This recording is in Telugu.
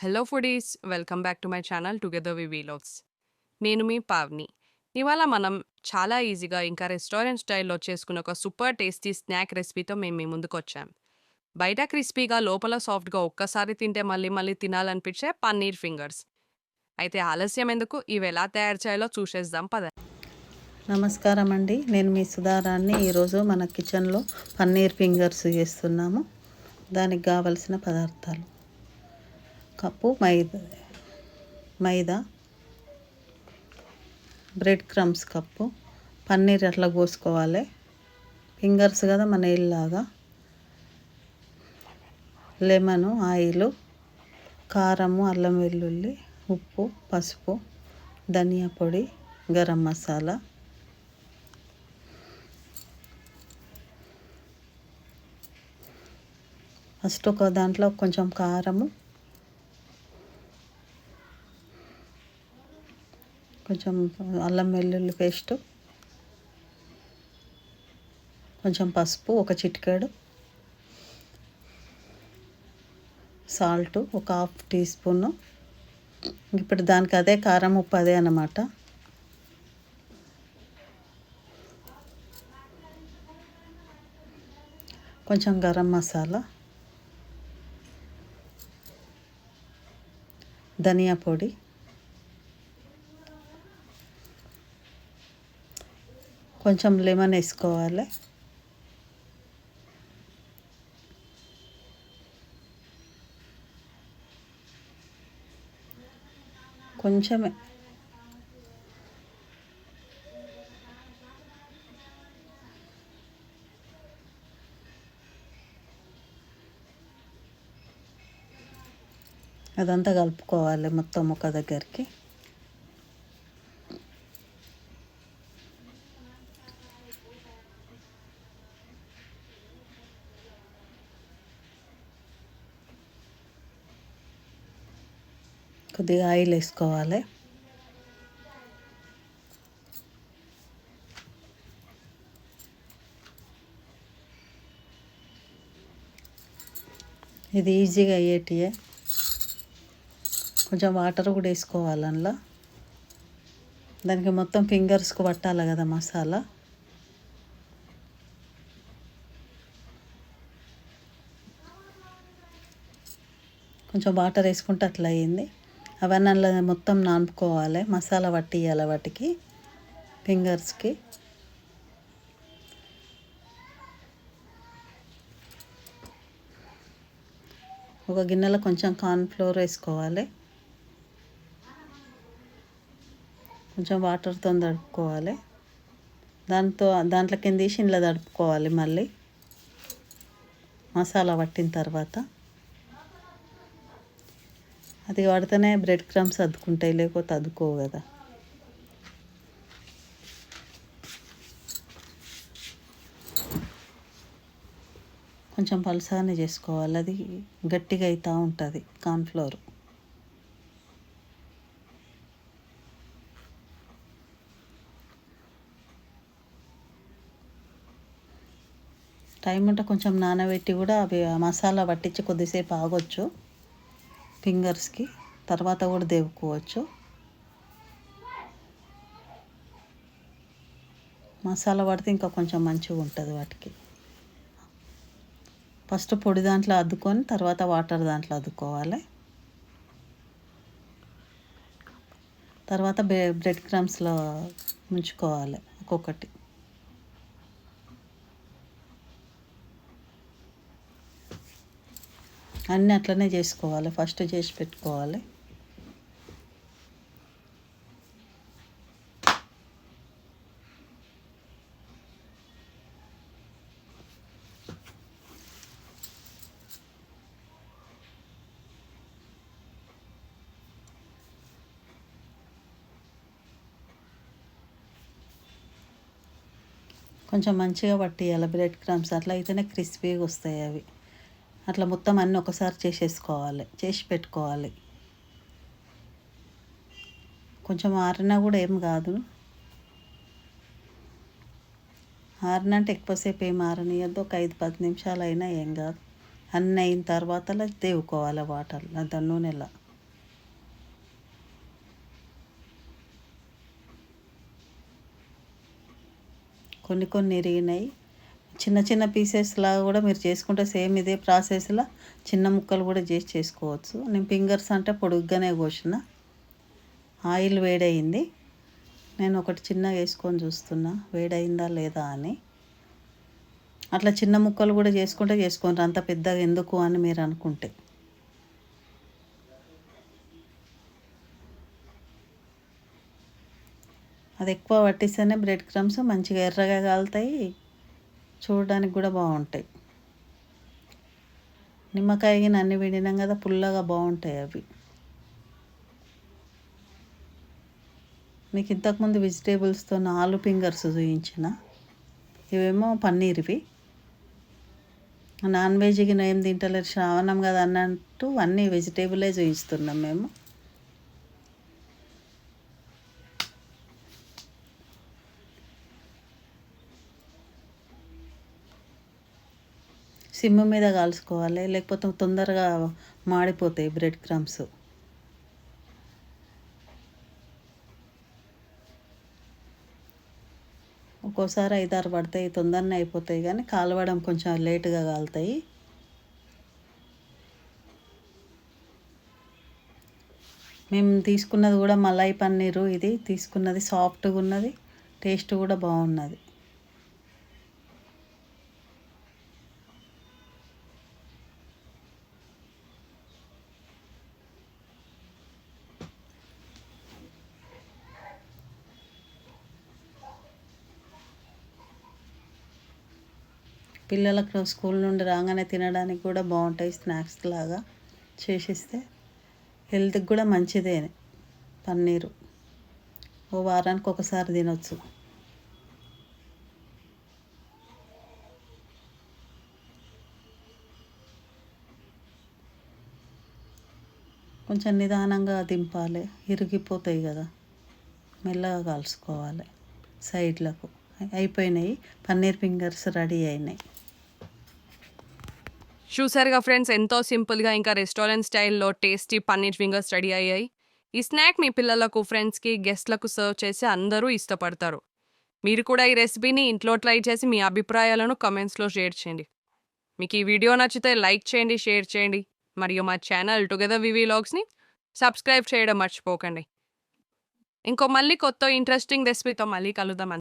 Hello foodies welcome back to my channel together we vlogs నేను మీ పావ్ని. ఇవాళ మనం చాలా ఈజీగా ఇంకా రెస్టారెంట్ స్టైల్లో చేసుకున్న ఒక సూపర్ టేస్టీ స్నాక్ రెసిపీతో మేము మీ ముందుకు వచ్చాం బయట క్రిస్పీగా లోపల సాఫ్ట్గా ఒక్కసారి తింటే మళ్ళీ మళ్ళీ తినాలనిపించే పన్నీర్ ఫింగర్స్. అయితే ఆలస్యం ఎందుకు? ఇవి ఎలా తయారు చేయాలో చూసేద్దాం పద. నమస్కారం అండి. నేను మీ సుధారాన్ని ఈరోజు మన కిచెన్లో పన్నీర్ ఫింగర్స్ చేస్తున్నాము. దానికి కావలసిన పదార్థాలు. Cup maida. Maida. Bread crumbs cup. Paneer అట్లా కోసుకోవాలి. ఫింగర్స్ కదా మన ఇల్లాగా. లెమను ఆయిల్ కారము అల్లం వెల్లుల్లి ఉప్పు పసుపు ధనియా పొడి గరం మసాలా. ఫస్ట్ ఒక దాంట్లో కొంచెం కారము కొంచెం అల్లం వెల్లుల్లి పేస్ట్ కొంచెం పసుపు ఒక చిటికాడు సాల్ట్ ఒక హాఫ్ టీ స్పూను. ఇప్పుడు దానికి అదే కారం ఉప్పు అదే అన్నమాట. కొంచెం గరం మసాలా ధనియా పొడి కొంచెం లెమన్ వేసుకోవాలి. కొంచెమే అదంతా కలుపుకోవాలి మొత్తం ఒక దగ్గరికి. కొద్దిగా ఆయిల్ వేసుకోవాలి. ఇది ఈజీగా అయ్యేటియే. కొంచెం వాటర్ కూడా వేసుకోవాలి అందులో. దానికి మొత్తం ఫింగర్స్కి పట్టాలి కదా మసాలా. కొంచెం వాటర్ వేసుకుంటే అట్లా అయ్యింది. అవన్నీ అందులో మొత్తం నానుకోవాలి మసాలా పట్టియాలి వాటికి ఫింగర్స్కి. ఒక గిన్నెలో కొంచెం కార్న్ఫ్లోర్ వేసుకోవాలి. కొంచెం వాటర్తో తడుపుకోవాలి. దాంతో దాంట్లో కింద తీసి ఇంట్లో తడుపుకోవాలి మళ్ళీ. మసాలా పట్టిన తర్వాత. అది వాడితేనే బ్రెడ్ క్రమ్స్ అద్దుకుంటాయి లేకపోతే అద్దుకోవు కదా. కొంచెం పలసానే చేసుకోవాలి అది గట్టిగా అవుతూ ఉంటుంది కార్న్ఫ్లోర్ టైం ఉంటే కొంచెం నానబెట్టి కూడా అవి మసాలా పట్టించి కొద్దిసేపు ఆగొచ్చు. ఫింగర్స్కి తర్వాత కూడా దేవుకోవచ్చు. మసాలా పడితే ఇంకా కొంచెం మంచిగా ఉంటుంది వాటికి. ఫస్ట్ పొడి దాంట్లో అద్దుకొని తర్వాత వాటర్ దాంట్లో అద్దుకోవాలి. తర్వాత బ్రెడ్ క్రమ్స్లో ముంచుకోవాలి ఒక్కొక్కటి. అన్నీ అట్లనే చేసుకోవాలి. ఫస్ట్ చేసి పెట్టుకోవాలి. కొంచెం మంచిగా పట్టేయాలి. బ్రెడ్ క్రమ్స్ అట్లా అయితేనే క్రిస్పీగా వస్తాయి అవి. అట్లా మొత్తం అన్నీ ఒకసారి చేసేసుకోవాలి చేసి పెట్టుకోవాలి. కొంచెం ఆరినా కూడా ఏం కాదు. ఆరినంటే ఎక్కువసేపు ఏం ఆరనియద్దు ఒక ఐదు పది నిమిషాలు అయినా ఏం కాదు. అన్నీ అయిన తర్వాత దేవుకోవాలి వాటర్ అంత నూనెలా. కొన్ని కొన్ని ఇరిగినాయి. చిన్న చిన్న పీసెస్ లాగా కూడా మీరు చేసుకుంటే సేమ్ ఇదే ప్రాసెస్లో చిన్న ముక్కలు కూడా చేసి చేసుకోవచ్చు. నేను ఫింగర్స్ అంటే పొడుగ్గానే కోసిన. ఆయిల్ వేడయింది. నేను ఒకటి చిన్న వేసుకొని చూస్తున్నా. వేడైందా లేదా అని. అట్లా చిన్న ముక్కలు కూడా చేసుకుంటే చేసుకోండి. అంత పెద్దగా ఎందుకు అని మీరు అనుకుంటే. అది ఎక్కువ పట్టిస్తేనే బ్రెడ్ క్రమ్స్ మంచిగా ఎర్రగా కాలుతాయి. చూడడానికి కూడా బాగుంటాయి. నిమ్మకాయ అన్ని విడినాం కదా పుల్లగా బాగుంటాయి అవి. మీకు ఇంతకుముందు వెజిటేబుల్స్తో ఆలు ఫింగర్స్ చూపించిన ఇవేమో పన్నీర్వి నాన్ వెజ్కి నేను ఏం తింటలేరు శ్రావణం కదా అన్నట్టు అన్నీ వెజిటేబులే చూపిస్తున్నాం మేము. సిమ్ మీద కాల్చుకోవాలి లేకపోతే తొందరగా మాడిపోతాయి బ్రెడ్ క్రమ్స్. ఒక్కోసారి ఐదారు పడతాయి తొందరనే అయిపోతాయి కానీ కాలవడం కొంచెం లేటుగా కాలుతాయి. మేము తీసుకున్నది కూడా మలై పన్నీరు ఇది తీసుకున్నది సాఫ్ట్గా ఉన్నది టేస్ట్ కూడా బాగున్నది. పిల్లలకు స్కూల్ నుండి రాగానే తినడానికి కూడా బాగుంటాయి స్నాక్స్ లాగా చేసిస్తే హెల్త్కి కూడా మంచిదే పన్నీరు. ఓ వారానికి ఒకసారి తినొచ్చు. కొంచెం నిదానంగా దింపాలి. ఇరిగిపోతాయి కదా. మెల్లగా కాల్చుకోవాలి. సైడ్లకు. అయిపోయినాయి. పన్నీర్ ఫింగర్స్ రెడీ అయినాయి. చూసారుగా ఫ్రెండ్స్ ఎంతో సింపుల్గా ఇంకా రెస్టారెంట్ స్టైల్లో టేస్టీ పన్నీర్ ఫింగర్స్ రెడీ అయ్యాయి. ఈ స్నాక్ మీ పిల్లలకు ఫ్రెండ్స్కి గెస్ట్లకు సర్వ్ చేసి అందరూ ఇష్టపడతారు. మీరు కూడా ఈ రెసిపీని ఇంట్లో ట్రై చేసి మీ అభిప్రాయాలను కమెంట్స్లో షేర్ చేయండి. మీకు ఈ వీడియో నచ్చితే లైక్ చేయండి షేర్ చేయండి. మరియు మా ఛానల్ టుగెదర్ వివి లాగ్స్ని సబ్స్క్రైబ్ చేయడం మర్చిపోకండి. ఇంకో మళ్ళీ కొత్త ఇంట్రెస్టింగ్ రెసిపీతో మళ్ళీ కలుద్దాం